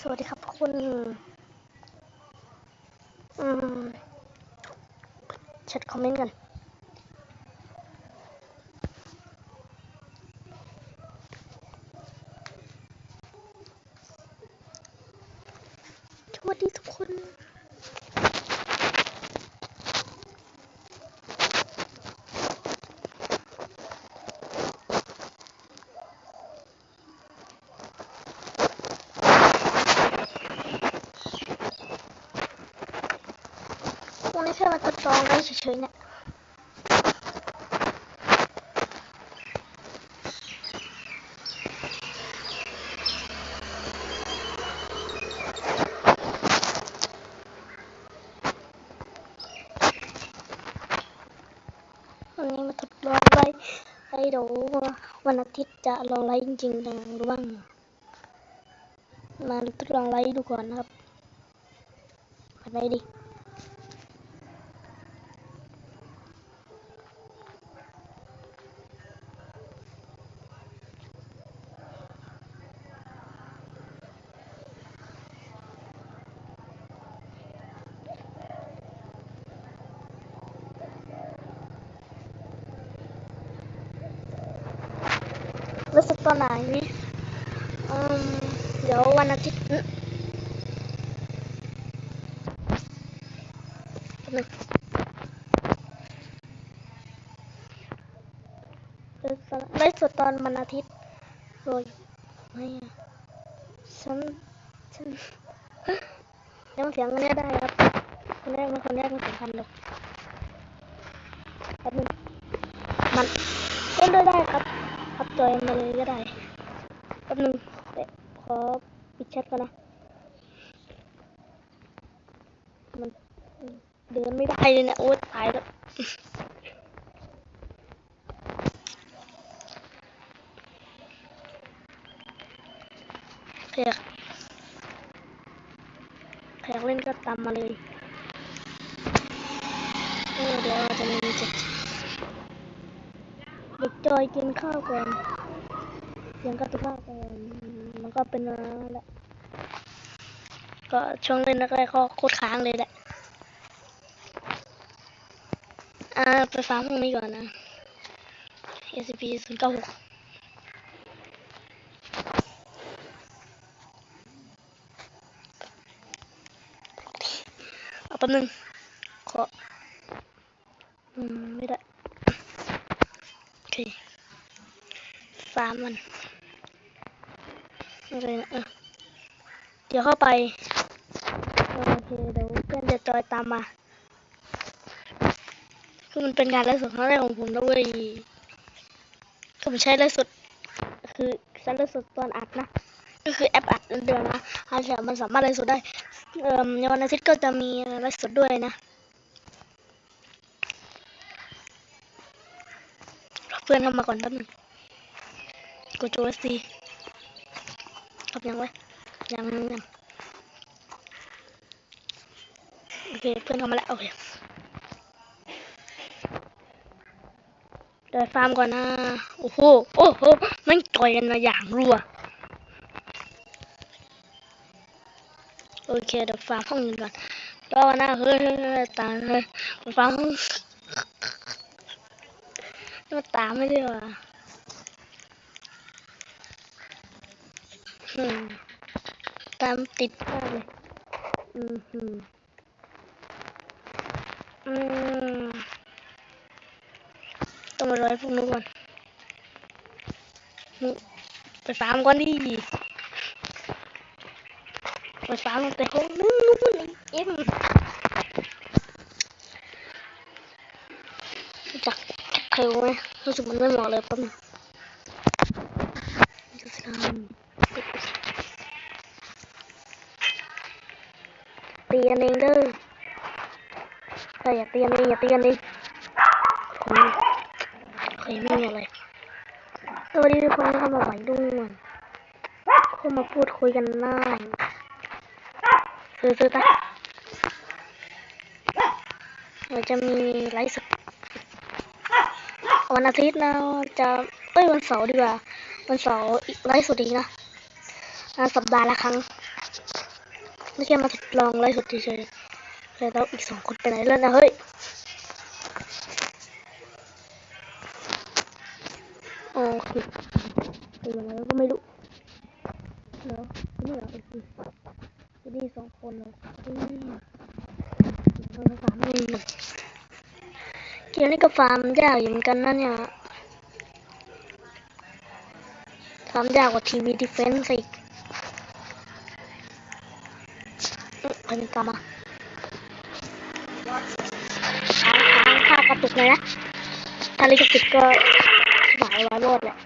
สวัสดีครับคุณอืมชัดคอมเมนต์กัน สวัสดีทุกคน วันนี้แค่มาทดลองได้เฉยๆเนี่ยวันนี้มาทดลองไลฟ์ให้ดูว่าวันอาทิตย์จะลองไลฟ์จริงๆจังหรือบ้าง มาทดลองไลฟ์ดูก่อนนะครับอะไรดี ตอนไหนเดี๋ยววันอาทิตย์นึงได้สดตอนวันอาทิตย์โอยไม่อะฉันฉันยังเสียงอันเนี้ยได้ครับคนแรกมันคนแรกมันสำคัญเลยแป๊บนึงมันเล่นด้วยได้ครับ พับจอยมาเลยก็ได้แป๊บนึงเอ๊ะขอ ปิดแชทก่อนนะ มันเดินไม่ได้เลยเนี่ยโอ๊ยตายแล้วแขกแขกเล่นก็ตามมาเลยเออเดี๋ยวเราจะมีจ็ดเด็กจอยกินข้าวก่อนเสียงกระตุกข้าวก่อนมันก็เป็นอะไรแหละ ก็ช่วงเล่นแรกๆก็โคตรค้างเลยแหละ อ่า ไปฟาร์มพวกนี้ก่อนนะ SCP 0 9 6เอาแป๊บนึงขออืม ไม่ได้ โอเคฟาร์มมันอะไรนะเดี๋ยวเข้าไป เคเดี๋ยวเพื่อนจะจอยตามมา คือมันเป็นการไลฟ์สดครั้งแรกของผมนะเว้ยคือผมใช้ไลฟ์สดคือใช้ไลฟ์สดตอนอัดนะ ก็คือแอปอัดเดือนนะอาจจะมันสามารถไลฟ์สดได้เอ่อในวันอาทิตย์ก็จะมีไลฟ์สดด้วยนะ เพื่อนเข้ามาก่อนแป๊บนึงกดจูเอสซีครับยังไว้ยังยังโอ เคเพื่อนเข้ามาแล้วโอเคเดินฟาร์มก่อนนะ โอ้โห โอ้โหม่งต่อยกันนะอย่างรัว โอเคเดี๋ยวฟาร์มห้องอื่นก่อนรอนะเฮ้ยเฮ้ยเฮ้ยตามเฮ้ยฟาร์มห้องมันตามไม่ได้ว่ะอืมตามติดมากเลย อืมอือ ต้องไปรอให้พวกนู้นก่อนไปฟาร์มก่อนดิไปฟาร์มแต่ห้องนู้นนู่นเอ็มจักใครไหมรู้สึกมันไม่เหมาะเลยแป๊บนึงจะทำตีกันเองเด้อ ใครอย่ากตีกันเองอย่าเตีกันเองอืมเคยไม่มีอะไรสวัสดีทุกคนเข้ามาไหวด้วยเข้ามาพูดคุยกันได้ซื้อซื้อตะเราจะมีไลฟ์สดวันอาทิตย์นะจะเอ้ยวันเสาร์ดีกว่า วันเสาร์อีกไลฟ์สดอีนะอ่าสัปดาห์ละครั้งไม่ใช่มาทดลองไล่สดเฉย แล้วอีกสองคนไปไหนแล้วนะเฮ้ยอ๋อคือเป็นยังไงก็ไม่รู้แล้วนี่เหรอไอคือไอ้นี่สองคนเลยอืมเราจะฟาร์มเองหนึ่งเกมนี้ก็ฟาร์มยากอยู่เหมือนกันนะเนี่ยฟาร์มยากกว่าทีวีดิเฟนส์อีกใครเป็นกรรมอะ กระตุกเลยนะถ้าลิขสิทธิ์ก็หมายไว้รอดแหละ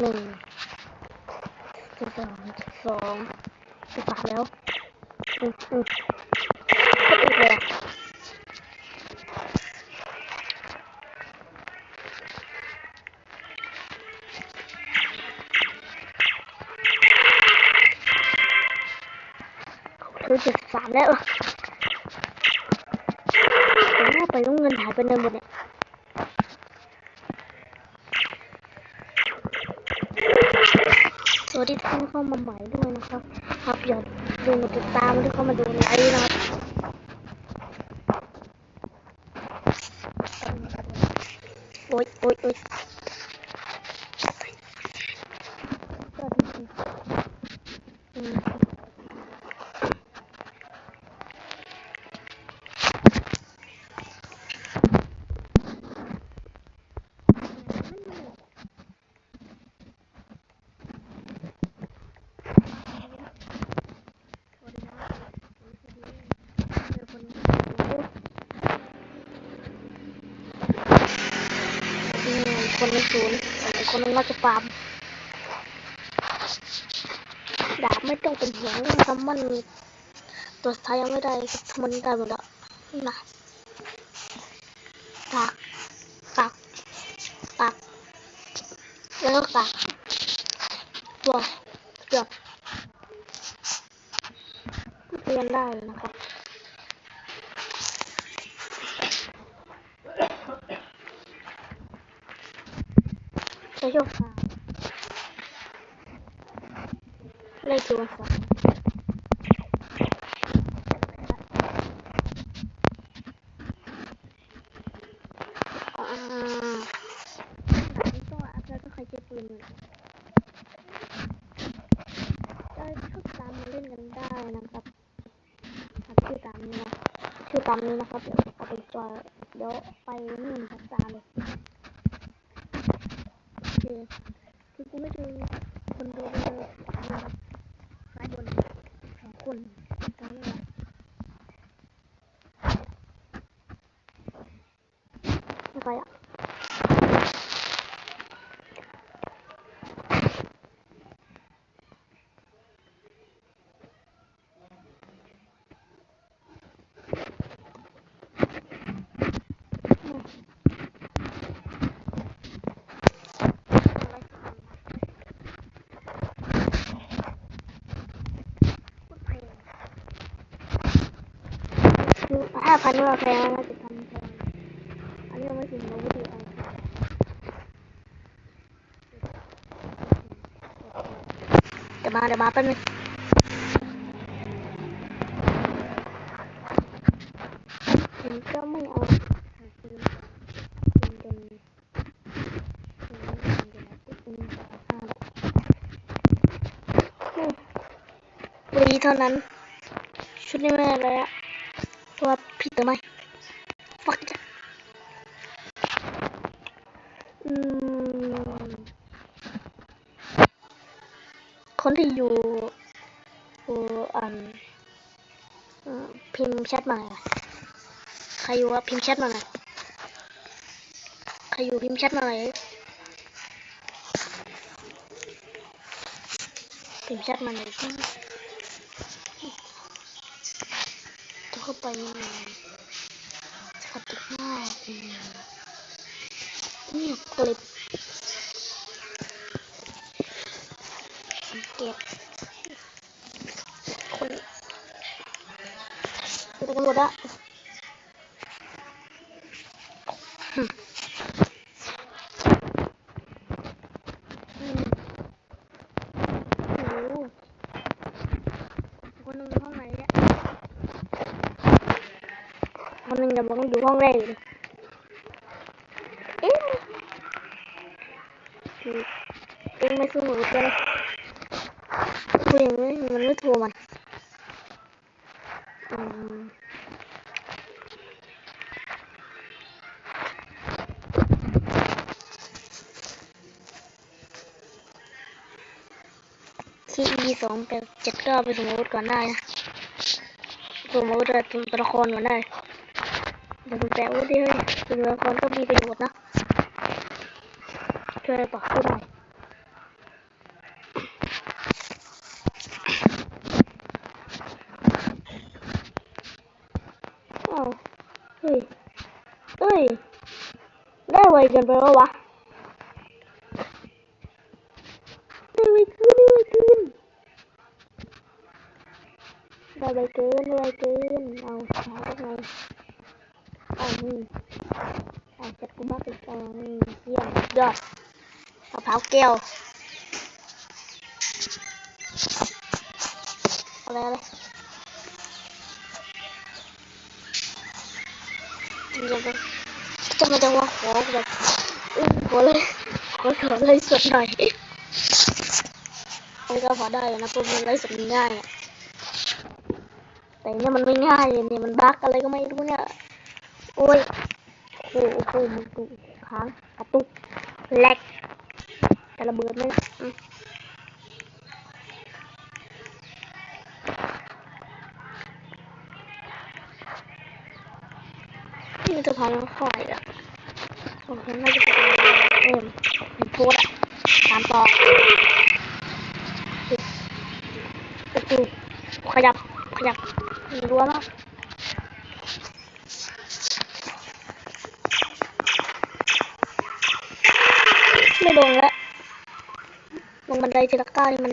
หนึ่งสองสิบสองสามแล้วอืมอืมกระตุกเลยรู้เจ็ดสิบสามแล้วเดี๋ยวหน้าไปต้องเงินหายไปในหมดเนี่ย สวัสดีทุกท่านเข้า มาใหม่ด้วยนะครับครับอย่าลืมกดติดตามที่เข้ามาดูไลฟ์นะครับโอ๊ยโอ๊ยโอ๊ยสวัสดีอืม อืม คนในศูนย์คนนึงว่าจะฟาร์มดาบไม่ต้องเป็นห่วงเรื่องซัมมันตัวท้ายยังไม่ได้ซัมมันได้หมดแล้วนะปากปากปากแล้วก็ปากตัวเกือบเรียนได้เลยนะครับ ช้โยกขาเลขตัวสองอ่าก็อาจจะต้องใครเจ็บปืนก็เข้าตามมาเล่นกันได้นะครับครับชื่อตามนี้นะชื่อตามนี้นะครับ เดี๋ยวเอาไปจอยเดี๋ยวไปนี่ครับตามเลย โอเคคือกูไม่เจอคนเดียวเลยนะครับซ้ายบนสองคนตรงนี้แหละ ไม่ไปอ่ะมอะไรสักอย่างนนี้ไม่ถึงเราวิธีเอาเดี๋ยวมาเดี๋ยวมาแป๊บนึงผมก็ไม่เอาคืนคืนเป็นฟรีเท่านั้น ชุดนี้ไม่อะไรอะเพราะว่าผิดหรือไม่ คนที่อยู่อยู่อ่าอืมพิมพ์แชทมาหน่อยใครอยู่วะพิมพ์แชทมาหน่อยใครอยู่พิมพ์แชทมาหน่อยพิมพ์แชทมาหน่อยจะเข้าไปยังไงสกัดติดง่ายอืมเงียบกลิบ คือตำรวจอะหึอืมโอ้โห อย่าบอกว่าอยู่ห้องแรกเลยเอ๊ะคือเองไม่สู้หนูใช่ไหมคุยอย่างนี้มันไม่โทรมันอืม คีอีสองแปดเจ็ดเก้าไปสมมติก่อนได้นะสมมติว่าตัวละครก่อนได้ดูแปลว่าดิเฮ้ยตัวละครก็มีประโยชน์นะช่วยต่อสู้หน่อยอ้าวเฮ้ย เฮ้ย ได้ไวเกินไปแล้ววะ ได้ไวเกินได้ไวเกิน ได้ไวเกินได้ไวเกินเอาช้าก็ไงเอานี่อาจัดกูบ้าไปก่อนนี่เยี่ยมยอดมะเพร้าวแก้วอะไรอะไรจะมาจะมาจะว่าขอแบบอื้อขอเลยขอสอเลยสดหน่อยมันก็พอได้นะเพราะมันไลฟ์สดง่ายอะ แต่เนี่ยมันไม่ง่ายเลยเนี่ยมันบั๊กอะไรก็ไม่รู้เนี่ย โอ้ยโอ้โหมันตุกค้างกระตุกแหลกจะระเบิดไหมอืมนี่จะพังเข้าไปอะโอเคน่าจะเป็นเอ็มมีโพสต์อะตามต่อประตูขยับขยับ รั้วมากไม่ลงแล้วลงบันไดทีลก้านี่มัน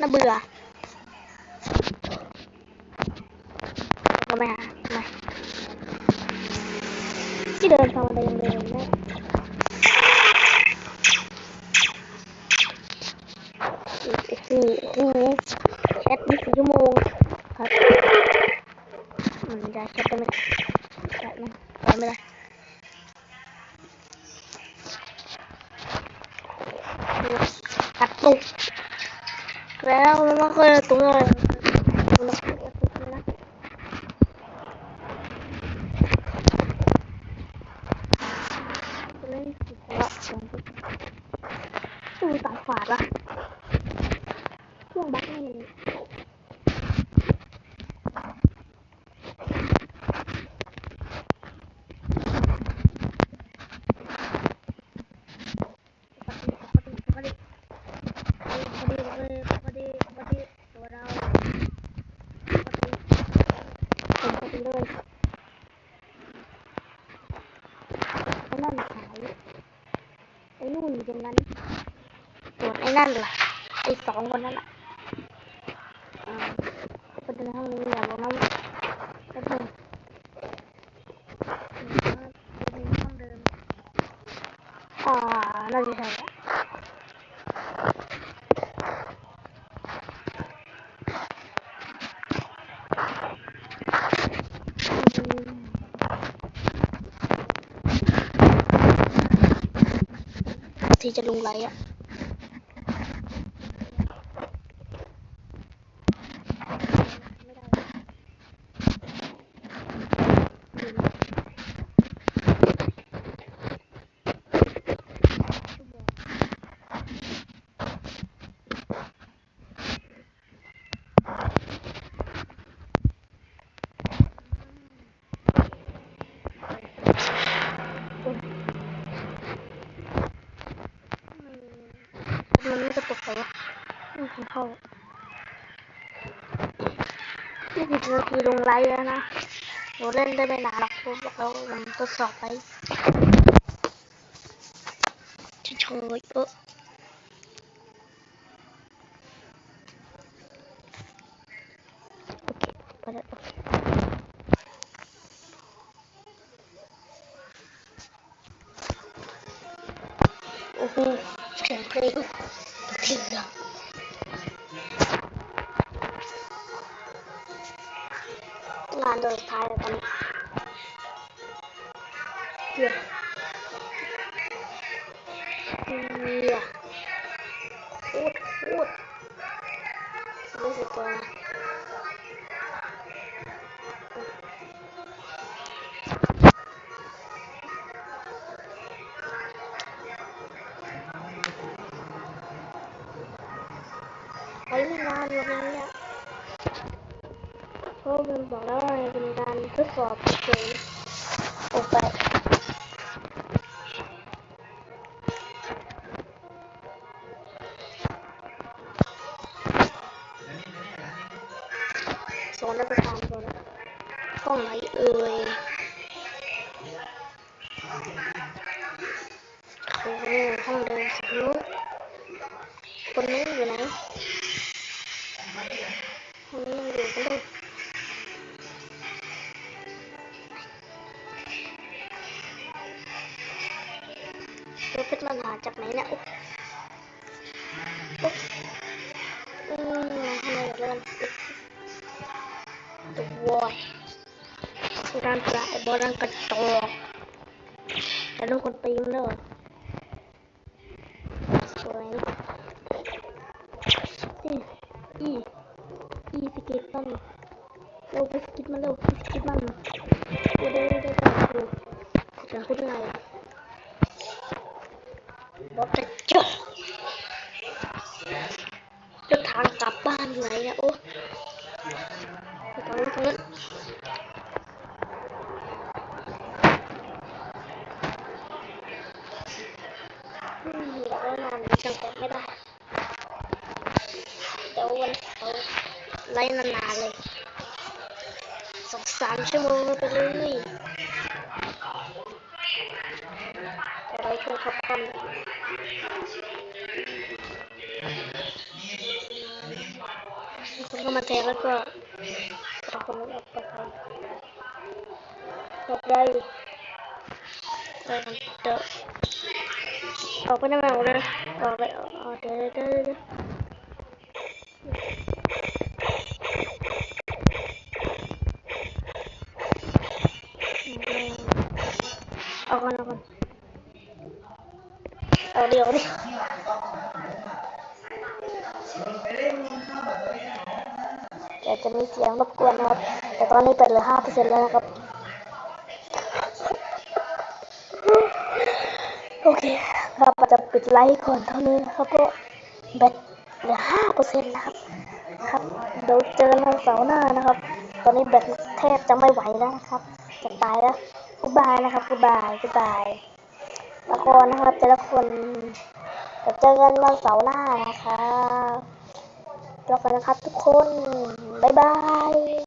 น่าเบื่อทำไมอะทำไมที่เดินทางบันไดยังเดินได้โอ้โหโอ้โหแชทยี่สิบชั่วโมงครับ มันจะแชทได้ไหมได้ไหมได้ไม่ได้ตัดตุกแล้วไม่เคยตุ้งเลยนะเล่นสิบละสองสิบตู้สายฝาดละเครื่องบักนี่มันไอ้นั่นหายไอ้นู่นอยู่ตรงนั้นส่วนไอ้นั่นล่ะ ไอ้สองคนนั้นล่ะอ่าประเด็นห้องนี้อย่าบอกนะว่าแป๊บนึงห้องเดิมอ่าน่าจะใช่แหละอืม ที่จะลงไลฟ์อะไม่ได้มันไม่กระตุกเลยวะ อืมเข้ายี่สิบนาทีลงไลฟ์แล้วนะเราเล่นได้ไม่นา นหรอกเพราะบอกแล้วมันท ดสอบไปเฉยๆ เดี๋ยวเพชรมันหาจากไหนเนี่ยโอ้โอ้อืมทำไมเดินตัววอยร่างกายบอร่างกระจอกแต่ลูกคนตีมเนอะสวยนี่อีอีสกิดมันเร็วไปสกิดมันเร็วสกิดมันกูได้ได้ได้กูจะพูดอะไร มีคนเข้ามาแทนแล้วก็เอาคนนั้นออกไปหลบได้อยู่ไปกันเถอะออกไปได้ไหมออกเลยออกเลยออกเดี๋ยวเดี๋ยวเดี๋ยวเดี๋ยวเอาก่อนเอาก่อนเอาเดี๋ยวดิ เดี๋ยวจะมีเสียงรบกวนนะครับ แต่ตอนนี้เป็นเหลือห้าเปอร์เซ็นต์แล้วนะครับ โอเคเราจะปิดไลฟ์ก่อนเท่านี้นะครับก็แบตเหลือห้าเปอร์เซ็นต์นะครับ ครับ เดี๋ยวเจอกันวันเสาร์หน้านะครับ ตอนนี้แบตแทบจะไม่ไหวแล้วนะครับ จะตายแล้วกุบายนะครับกุบายกุบายละครนะครับแต่ละคนเดี๋ยวเจอกันวันเสาร์หน้านะครับ เจอกันนะครับทุกคน บ๊ายบาย